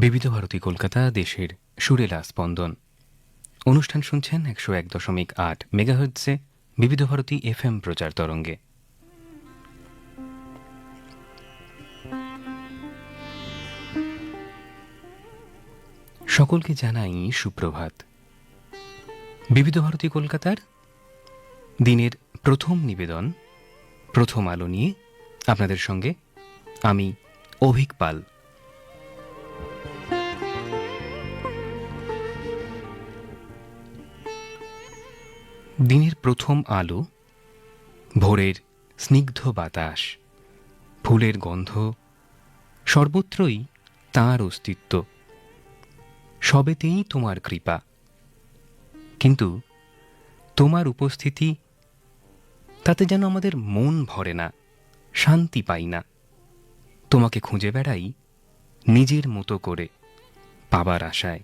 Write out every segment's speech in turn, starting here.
বিবিধ ভারতী কলকাতা দেশের সুরেলা স্পন্দন। অনুষ্ঠান শুনছেন একশো এক দশমিক আট মেগাহার্টসে বিবিধ ভারতী এফ এম প্রচার তরঙ্গে। সকলকে জানাই সুপ্রভাত। বিবিধ ভারতী কলকাতার দিনের প্রথম নিবেদন, প্রথম আলো নিয়ে আপনাদের সঙ্গে আমি অভিক পাল। দিনের প্রথম আলো, ভোরের স্নিগ্ধ বাতাস, ফুলের গন্ধ, সর্বত্রই তাঁর অস্তিত্ব। সবেতেই তোমার কৃপা। কিন্তু তোমার উপস্থিতি, তাতে যেন আমাদের মন ভরে না, শান্তি পাই না। তোমাকে খুঁজে বেড়াই নিজের মতো করে পাবার আশায়।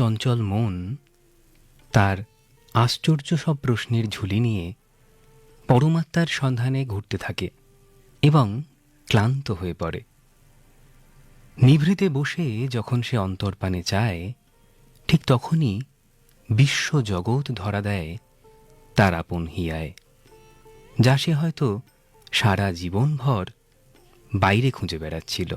চঞ্চল মন তার আশ্চর্য সব প্রশ্নের ঝুলি নিয়ে পরমাত্মার সন্ধানে ঘুরতে থাকে এবং ক্লান্ত হয়ে পড়ে। নিভৃতে বসে যখন সে অন্তর্পানে চায়, ঠিক তখনই বিশ্ব জগৎ ধরা দেয় তার আপন হিয়ায়, যা সে হয়তো সারা জীবনভর বাইরে খুঁজে বেড়াচ্ছিল।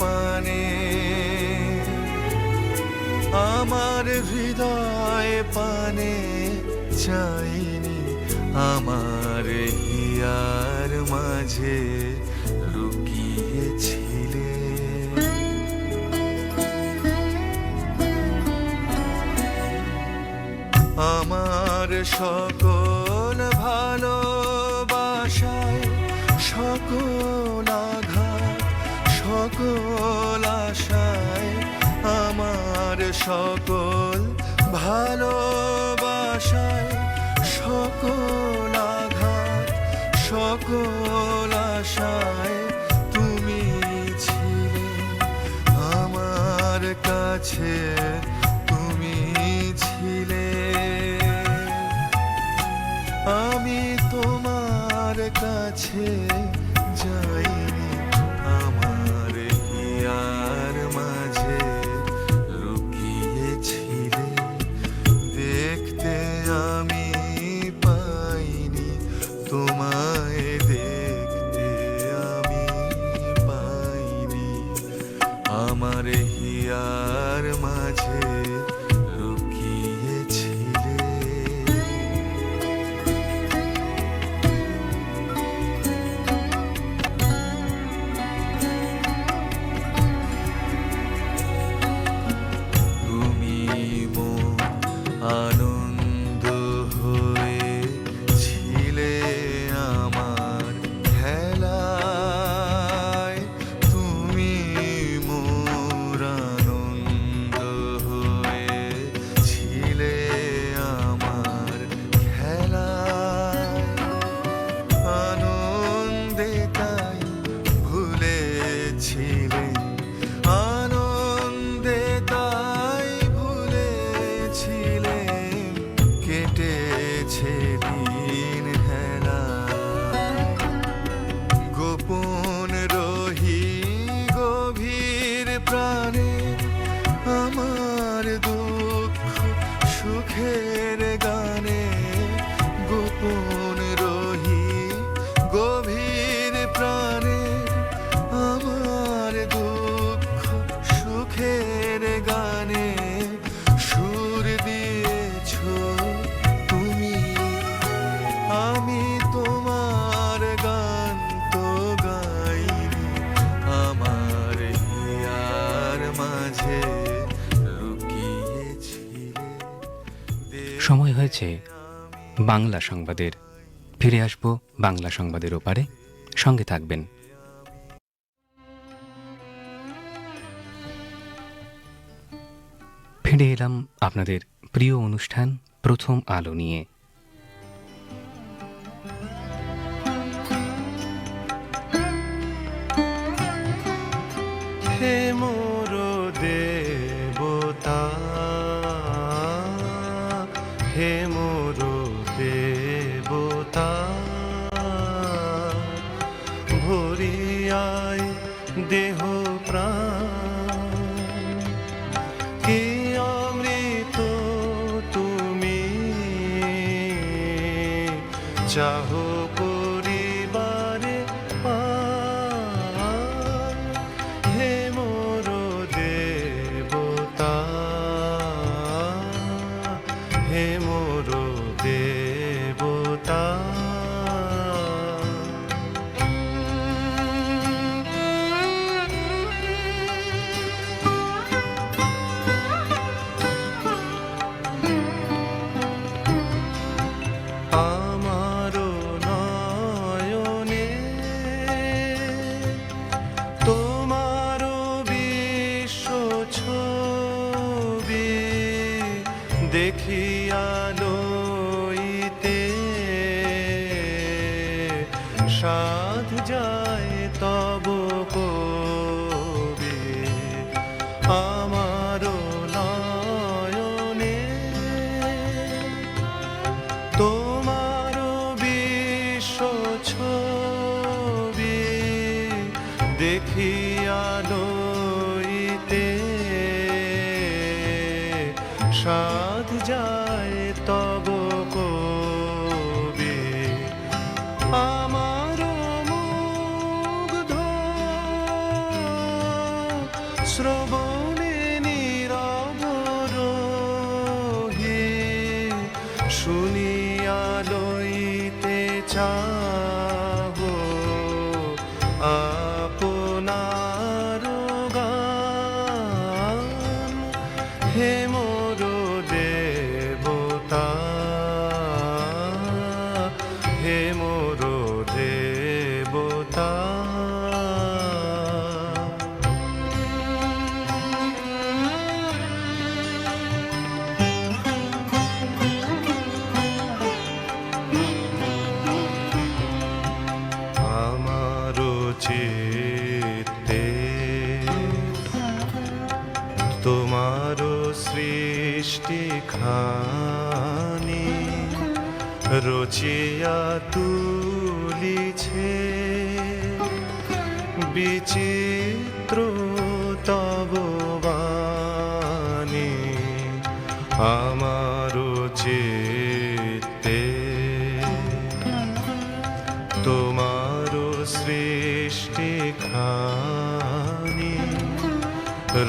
পানে। আমার হৃদয় পানে চাইনি আমার হিয়ার মাঝে লুকিয়েছিলে। আমার সকল ভালোবাসায় সকল ভালোবাসায় সকল আঘাত, সকল আশায় তুমি ছিলে। আমার কাছে তুমি ছিলে। আমি তোমার কাছে হয়েছে বাংলা সংবাদের। ফিরে আসব বাংলা সংবাদের ওপারে। সঙ্গে থাকবেন। ফিরে এলাম আপনাদের প্রিয় অনুষ্ঠান প্রথম আলো নিয়ে। হে ভরিয়ায় দেহ দেখিয়া লইতে shine. রচিয়া তুলিছে বিচিত্র তব বাণী আমার চিত্তে তোমার সৃষ্টি খানি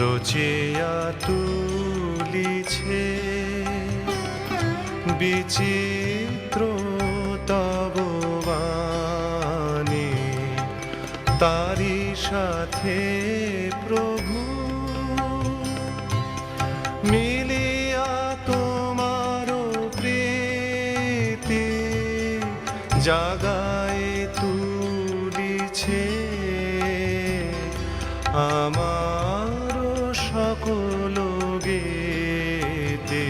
রচিয়া তুলিছে বিচিত্র সাথে প্রভু। মিলিয়া তোমার প্রীতি জাগায় তুলিছে। আমার সকল গীতে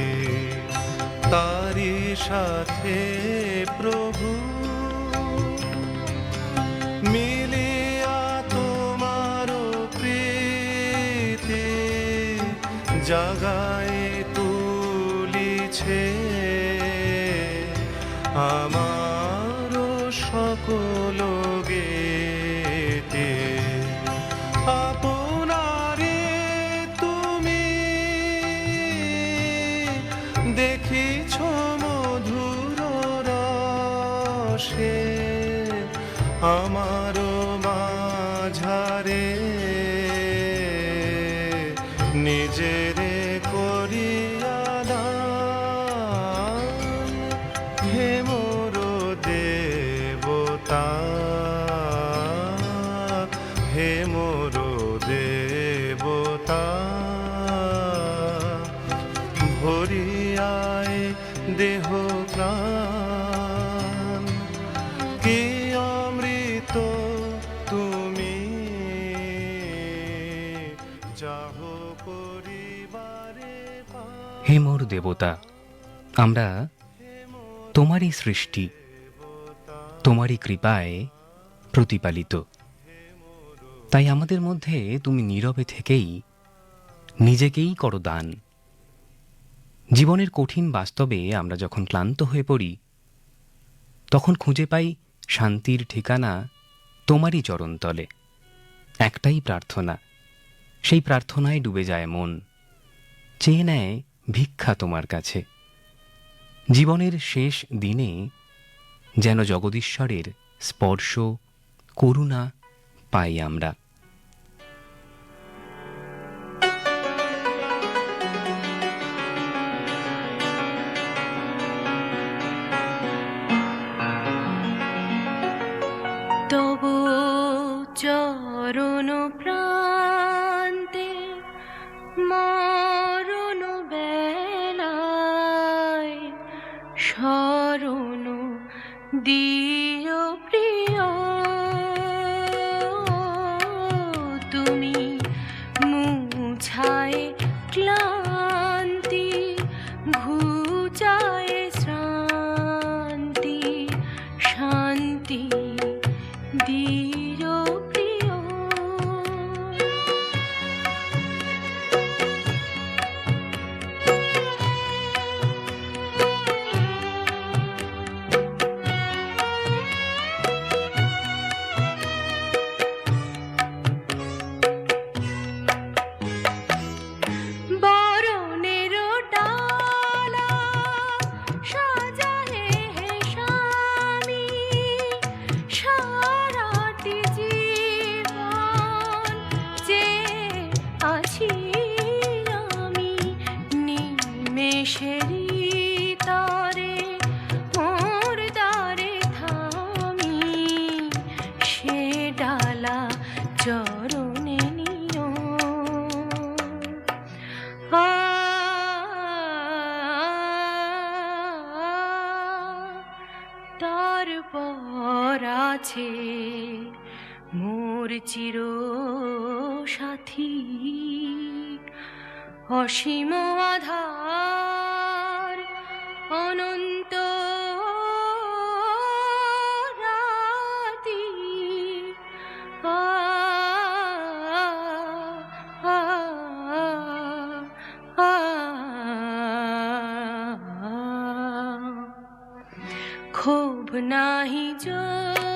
তারি সাথে মাঝারে নিজেরে দেবতা। আমরা তোমারই সৃষ্টি, তোমারই কৃপায় প্রতিপালিত। তাই আমাদের মধ্যে তুমি নীরবে থেকেই নিজেকেই করো দান জীবনের কঠিন বাস্তবে আমরা যখন ক্লান্ত হয়ে পড়ি, তখন খুঁজে পাই শান্তির ঠিকানা তোমারই চরণতলে। একটাই প্রার্থনা, সেই প্রার্থনায় ডুবে যায় মন। চেয়ে নেয় ভিক্ষা তোমার কাছে। জীবনের শেষ দিনে যেন জগদীশ্বরের স্পর্শ, করুণা পাই আমরা। তব চরণ প্রান্তে স্মরণ দিয় প্রিয় অসীম আধার অনন্ত রাতি। ক্ষোভ নাহি যদি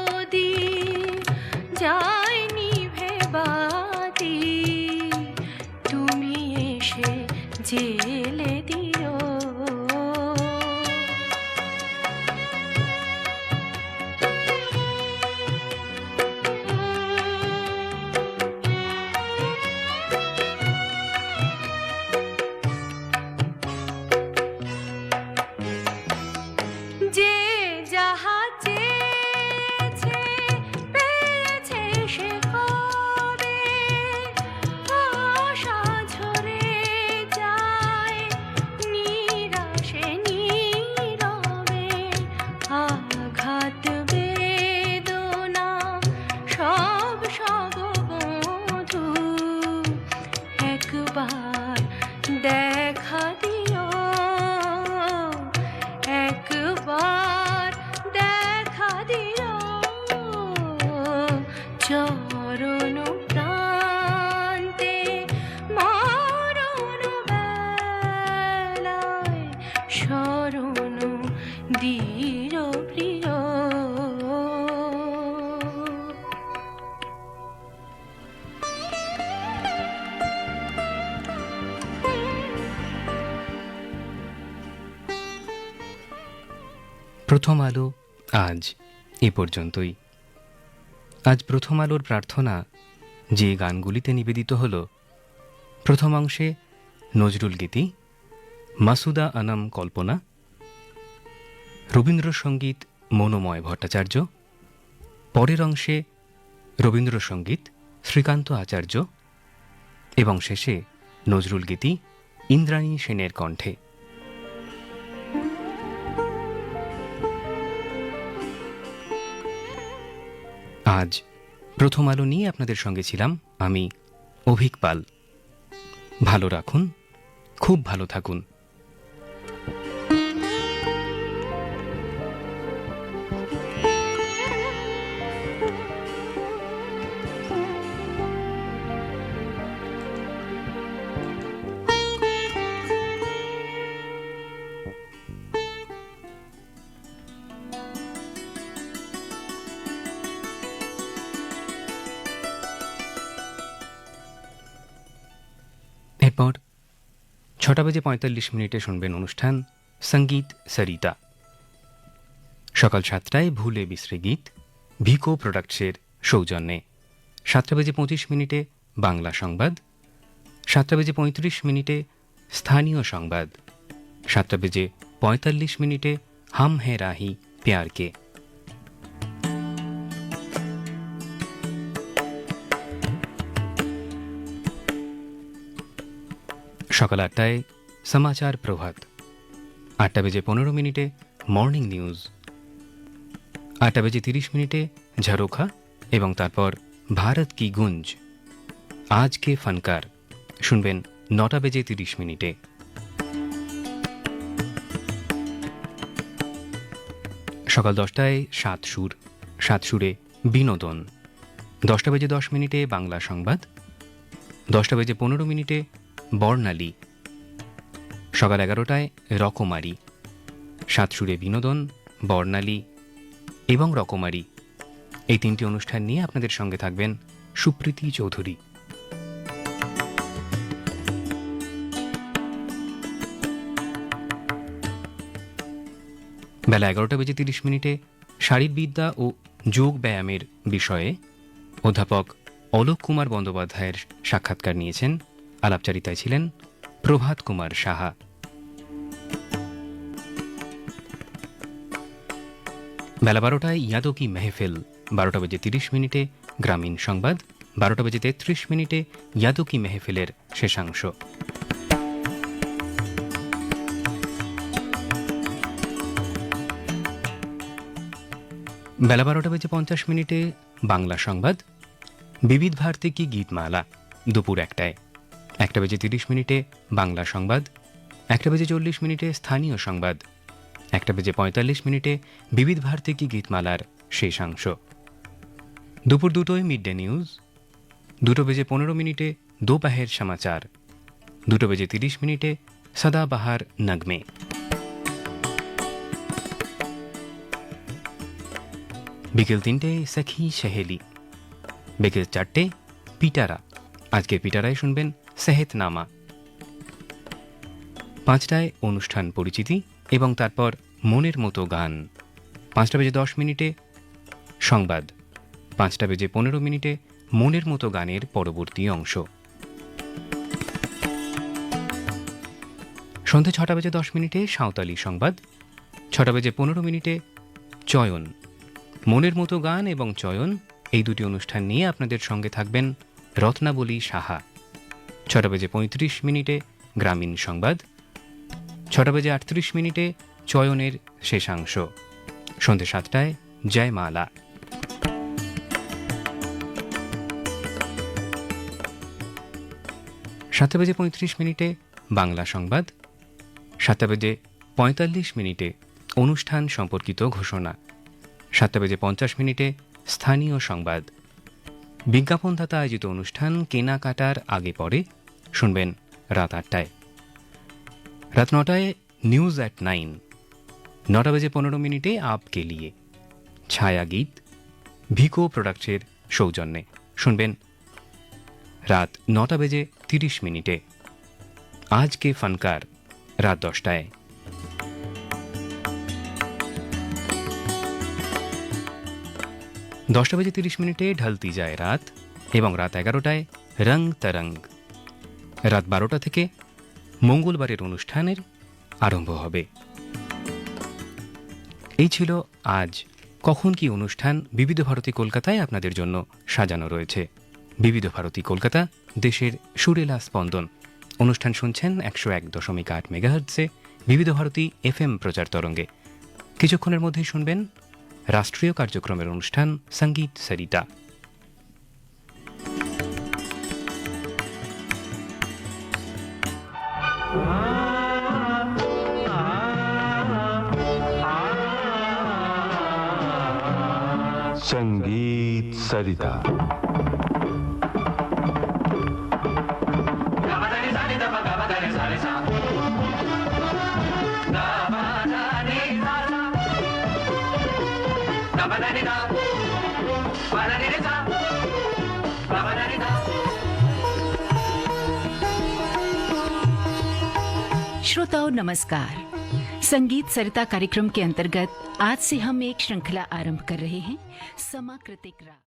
প্রথম আলো আজ এ পর্যন্তই। আজ প্রথম আলোর প্রার্থনা যে গানগুলিতে নিবেদিত হল প্রথম অংশে নজরুল গীতি, মাসুদা আনাম কল্পনা, রবীন্দ্রসঙ্গীত মনোময় ভট্টাচার্য, পরের অংশে রবীন্দ্রসঙ্গীত শ্রীকান্ত আচার্য, এবং শেষে নজরুল গীতি ইন্দ্রাণী সেনের কণ্ঠে। আজ প্রথম আলো নিয়ে আপনাদের সঙ্গে ছিলাম আমি অভিক পাল। ভালো রাখুন, খুব ভালো থাকুন। ছটা বেজে পঁয়তাল্লিশ মিনিটে শুনবেন অনুষ্ঠান সংগীত সরিতা। সকাল সাতটায় ভুলে বিশ্রে গীত, ভিকো প্রোডাক্টসের সৌজন্যে। সাতটা বেজে পঁচিশ মিনিটে বাংলা সংবাদ, সাতটা বেজে পঁয়ত্রিশ মিনিটে স্থানীয় সংবাদ, সাতটা বেজে পঁয়তাল্লিশ মিনিটে হাম হে রাহি প্যারকে। সকাল আটটায় সমাচার প্রভাত। আটটা বেজে পনেরো মিনিটে মর্নিং নিউজ। আটটা বেজে তিরিশ মিনিটে ঝরোখা এবং তারপর ভারত কি গুঞ্জ। আজকে ফানকার? শুনবেন নটা বেজে তিরিশ মিনিটে। সকাল দশটায় সাত সুর। সাত সুরে বিনোদন। দশটা বেজে দশ মিনিটে বাংলা সংবাদ। দশটা বেজে পনেরো মিনিটে বর্ণালী। সকাল এগারোটায় রকমারি। সাতসুরে বিনোদন, বর্ণালী এবং রকমারি। এই তিনটি অনুষ্ঠান নিয়ে আপনাদের সঙ্গে থাকবেন সুপ্রীতি চৌধুরী। বেলা এগারোটা বেজে তিরিশ মিনিটে শারীরবিদ্যা ও যোগ ব্যায়ামের বিষয়ে অধ্যাপক অলোক কুমার বন্দ্যোপাধ্যায়ের সাক্ষাৎকার নিয়েছেন আলাপচারিতায় ছিলেন প্রভাত কুমার সাহা। বেলা বারোটায় ইয়াদো কি মেহফিল, বারোটা বেজে তিরিশ মিনিটে গ্রামীণ সংবাদ, বারোটা বেজে তেত্রিশ মিনিটে ইয়াদো কি মেহফিলের শেষাংশ। বেলা বারোটা বেজে পঞ্চাশ মিনিটে বাংলা সংবাদ, বিবিধ ভারতী কি গীতমালা, দুপুর একটায়। একটা বেজে তিরিশ মিনিটে বাংলা সংবাদ, একটা বেজে চল্লিশ মিনিটে স্থানীয় সংবাদ, একটা বেজে পঁয়তাল্লিশ মিনিটে বিবিধ ভারতী গীতমালার শেষাংশ দুপুর দুটোয় মিড ডে নিউজ, দুটো বেজে পনেরো মিনিটে দোপাহের সমাচার, দুটো বেজে তিরিশ মিনিটে সদাবাহার নগমে। বিকেল তিনটে সখী সেহেলি, বিকেল চারটে পিটারা। আজকে পিটারায় শুনবেন সেহেতনামা। পাঁচটায় অনুষ্ঠান পরিচিতি এবং তারপর মনের মতো গান। পাঁচটা বেজে দশ মিনিটে সংবাদ। পাঁচটা বেজে পনেরো মিনিটে মনের মতো গানের পরবর্তী অংশ। সন্ধে ছটা বেজে দশ মিনিটে সাঁওতালি সংবাদ। ছটা বেজে পনেরো মিনিটে চয়ন। মনের মতো গান এবং চয়ন এই দুটি অনুষ্ঠান নিয়ে আপনাদের সঙ্গে থাকবেন রত্নাবলী সাহা। ছটা বেজে পঁয়ত্রিশ মিনিটে গ্রামীণ সংবাদ, ছটা বেজে আটত্রিশ মিনিটে চয়নের শেষাংশ। সন্ধে সাতটায় জয়মালা। সাতটা বেজে পঁয়ত্রিশ মিনিটে বাংলা সংবাদ, সাতটা বেজে পঁয়তাল্লিশ মিনিটে অনুষ্ঠান সম্পর্কিত ঘোষণা, সাতটা বেজে পঞ্চাশ মিনিটে স্থানীয় সংবাদ। বিজ্ঞাপনদাতা আয়োজিত অনুষ্ঠান কেনাকাটার আগে পরে শুনবেন রাত আটটায়। রাত নটায় নিউজ অ্যাট নাইন। নটা বেজে পনেরো মিনিটে আপ কে লিয়ে। ছায়া গীত, ভিকো প্রোডাক্টসের সৌজন্যে। শুনবেন রাত নটা বেজে তিরিশ মিনিটে। আজকে ফানকার, রাত দশটায়। দশটা বেজে তিরিশ মিনিটে ঢালতি যায় রাত এবং রাত এগারোটায় রং তরঙ্গ রাত বারোটা থেকে মঙ্গলবারের অনুষ্ঠানের আরম্ভ হবে। এই ছিল আজ। কখন কি অনুষ্ঠান বিবিধ ভারতী কলকাতায় আপনাদের জন্য সাজানো রয়েছে? বিবিধ ভারতী কলকাতা দেশের সুরেলা স্পন্দন। অনুষ্ঠান শুনছেন একশো এক দশমিক আট মেগাহার্টসে বিবিধ ভারতী এফ এম প্রচার তরঙ্গে। কিছুক্ষণের মধ্যেই শুনবেন রাষ্ট্রীয় কার্যক্রমের অনুষ্ঠান সঙ্গীত সরিতা संगीत सरिता नमस्कार। संगीत सरिता कार्यक्रम के अंतर्गत आज से हम एक श्रृंखला आरंभ कर रहे हैं, समाकृतिक राग